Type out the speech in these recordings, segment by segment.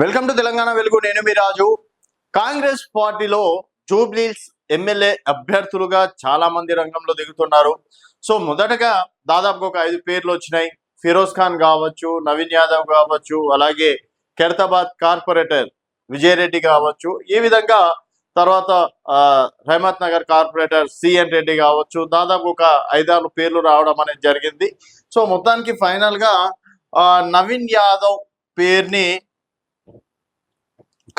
Welcome to Telangana వెలుగు నేను మీ రాజు. కాంగ్రెస్ పార్టీలో జూబ్లీస్ ఎమ్మెల్యే అభ్యర్థులుగా చాలా మంది రంగంలో దిగుతున్నారు. సో మొదటగా దాదాపు ఒక ఐదు పేర్లు వచ్చినాయి. ఫిరోజ్ ఖాన్ కావచ్చు నవీన్ యాదవ్ కావచ్చు అలాగే ఖైరతాబాద్ కార్పొరేటర్ విజయరెడ్డి కావచ్చు. ఈ విధంగా తర్వాత రహమత్ నగర్ కార్పొరేటర్ సిఎన్ రెడ్డి కావచ్చు. దాదాపు ఒక ఐదారు పేర్లు రావడం అనేది జరిగింది. సో మొత్తానికి ఫైనల్గా ఆ, నవీన్ యాదవ్ పేరుని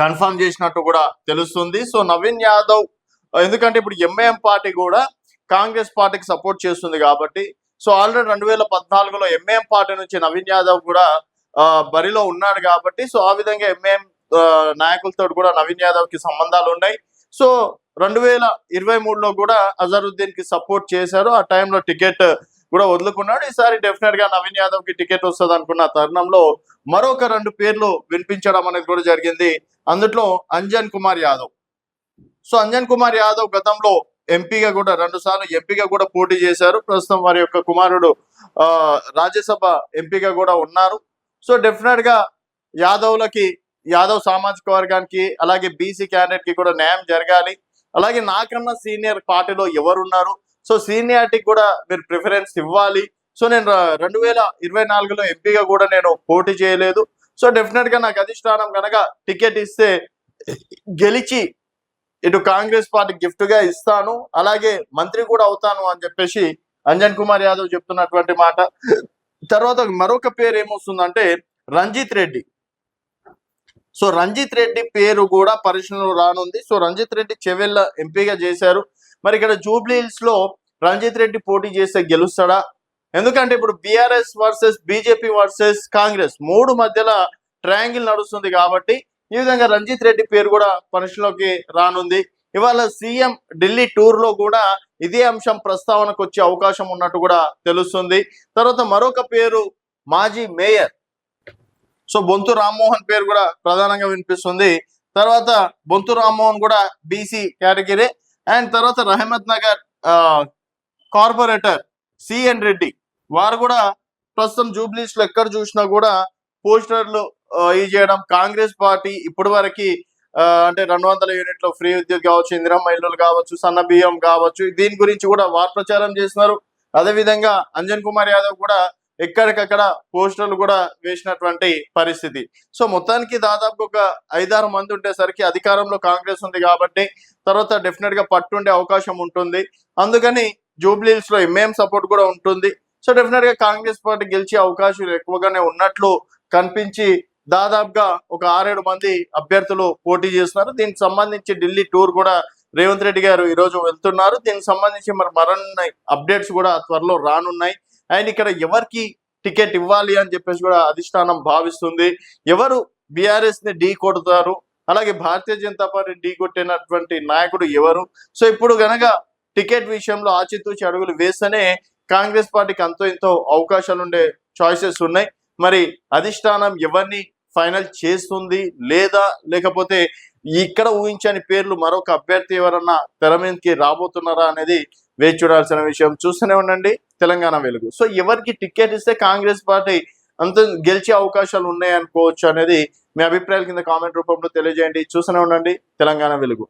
కన్ఫర్మ్ చేసినట్టు కూడా తెలుస్తుంది. సో నవీన్ యాదవ్ ఎందుకంటే ఇప్పుడు ఎంఐఎం పార్టీ కూడా కాంగ్రెస్ పార్టీకి సపోర్ట్ చేస్తుంది కాబట్టి సో ఆల్రెడీ రెండు వేల పద్నాలుగులో ఎంఐఎం పార్టీ నుంచి నవీన్ యాదవ్ కూడా బరిలో ఉన్నాడు కాబట్టి సో ఆ విధంగా ఎంఐఎం నాయకులతో కూడా నవీన్ యాదవ్కి సంబంధాలు ఉన్నాయి. సో రెండు వేల ఇరవై మూడులో కూడా అజరుద్దీన్కి సపోర్ట్ చేశారు. ఆ టైంలో టికెట్ కూడా వదులుకున్నాడు. ఈసారి డెఫినెట్గా నవీన్ యాదవ్కి టికెట్ వస్తుంది అనుకున్న తరుణంలో మరొక రెండు పేర్లు వినిపించడం అనేది కూడా జరిగింది. అందులో అంజన్ కుమార్ యాదవ్. సో అంజన్ కుమార్ యాదవ్ గతంలో ఎంపీగా కూడా రెండు సార్లు ఎంపీగా కూడా పోటీ చేశారు. ప్రస్తుతం వారి యొక్క కుమారుడు ఆ రాజ్యసభ ఎంపీగా కూడా ఉన్నారు. సో డెఫినెట్గా యాదవ్లకి యాదవ్ సామాజిక వర్గానికి అలాగే బీసీ క్యాండిడేట్కి కూడా న్యాయం జరగాలి. అలాగే నాకన్నా సీనియర్ పార్టీలో ఎవరున్నారు? సో సీనియారిటీకి కూడా మీరు ప్రిఫరెన్స్ ఇవ్వాలి. సో నేను రెండు వేల ఇరవై నాలుగులో ఎంపీగా కూడా నేను పోటీ చేయలేదు. సో డెఫినెట్గా నాకు అధిష్టానం కనుక టికెట్ ఇస్తే గెలిచి ఇటు కాంగ్రెస్ పార్టీ గిఫ్ట్గా ఇస్తాను. అలాగే మంత్రి కూడా అవుతాను అని చెప్పేసి అంజన్ కుమార్ యాదవ్ చెప్తున్నటువంటి మాట. తర్వాత మరొక పేరు ఏమొస్తుందంటే రంజిత్ రెడ్డి. సో రంజిత్ రెడ్డి పేరు కూడా పరిశీలనలో రానుంది. సో రంజిత్ రెడ్డి చెవెళ్ళ ఎంపీగా చేశారు. మరి ఇక్కడ జూబ్లీహిల్స్లో రంజిత్ రెడ్డి పోటీ చేస్తే గెలుస్తాడా? ఎందుకంటే ఇప్పుడు BRS versus BJP versus Congress మూడు మధ్యలో ట్రయాంగిల్ నడుస్తుంది కాబట్టి ఈ విధంగా రంజిత్ రెడ్డి పేరు కూడా పరిశీలనలోకి రానుంది. ఇవాళ సీఎం ఢిల్లీ టూర్లో కూడా ఇదే అంశం ప్రస్తావనకు వచ్చే అవకాశం ఉన్నట్టు కూడా తెలుస్తుంది. తర్వాత మరొక పేరు మాజీ మేయర్. సో బొంతు రామ్మోహన్ పేరు కూడా ప్రధానంగా వినిపిస్తుంది. తర్వాత బొంతు రామ్మోహన్ కూడా బీసీ కేటగిరీ. అండ్ తర్వాత రహమత్ నగర్ ఆ, కార్పొరేటర్ సిఎన్ రెడ్డి. వారు కూడా ప్రస్తుతం జూబ్లీస్లో ఎక్కడ చూసినా కూడా పోస్టర్లు ఈ ఇది చేయడం కాంగ్రెస్ పార్టీ ఇప్పటి వరకు అంటే రెండు వందల యూనిట్లు ఫ్రీ విద్యుత్ కావచ్చు ఇందిరమ్మ ఇల్లులు కావచ్చు సన్న బియ్యం కావచ్చు దీని గురించి కూడా వార్ ప్రచారం చేస్తున్నారు. అదే విధంగా అంజన్ కుమార్ యాదవ్ కూడా ఎక్కడికక్కడ పోస్టర్లు కూడా వేసినటువంటి పరిస్థితి. సో మొత్తానికి దాదాపు ఒక ఐదారు మంది ఉండేసరికి అధికారంలో కాంగ్రెస్ ఉంది కాబట్టి తర్వాత డెఫినెట్గా పట్టుండే అవకాశం ఉంటుంది. అందుకని జూబ్లీహిల్స్లో ఎంఏఎం సపోర్ట్ కూడా ఉంటుంది. సో డెఫినెట్గా కాంగ్రెస్ పార్టీ గెలిచే అవకాశాలు ఎక్కువగానే ఉన్నట్లు కనిపించి దాదాపుగా ఒక ఆరేడు మంది అభ్యర్థులు పోటీ చేస్తున్నారు. దీనికి సంబంధించి ఢిల్లీ టూర్ కూడా రేవంత్ రెడ్డి గారు ఈరోజు వెళ్తున్నారు. దీనికి సంబంధించి మరి మరిన్ని అప్డేట్స్ కూడా త్వరలో రానున్నాయి. అండ్ ఇక్కడ ఎవరికి టికెట్ ఇవ్వాలి అని చెప్పేసి కూడా అధిష్టానం భావిస్తుంది. ఎవరు బీఆర్ఎస్ని ఢీ కొడతారు? అలాగే భారతీయ జనతా పార్టీ ఢీ కొట్టినటువంటి నాయకుడు ఎవరు? సో ఇప్పుడు గనక టికెట్ విషయంలో ఆచితూచి అడుగులు వేస్తేనే కాంగ్రెస్ పార్టీకి అంతో ఎంతో అవకాశాలు ఉండే చాయిసెస్ ఉన్నాయి. మరి అధిష్టానం ఎవరిని ఫైనల్ చేస్తుంది లేదా లేకపోతే ఇక్కడ ఊహించని పేర్లు మరొక అభ్యర్థి ఎవరన్నా తెర మీదకి రాబోతున్నారా అనేది వేచి చూడాల్సిన విషయం చూస్తూనే ఉండండి. తెలంగాణ వెలుగు. సో ఎవరికి టికెట్ ఇస్తే కాంగ్రెస్ పార్టీ అంత గెలిచే అవకాశాలు ఉన్నాయి అనుకోవచ్చు అనేది మీ అభిప్రాయాల కింద కామెంట్ రూపంలో తెలియజేయండి. చూస్తూనే ఉండండి. తెలంగాణ వెలుగు.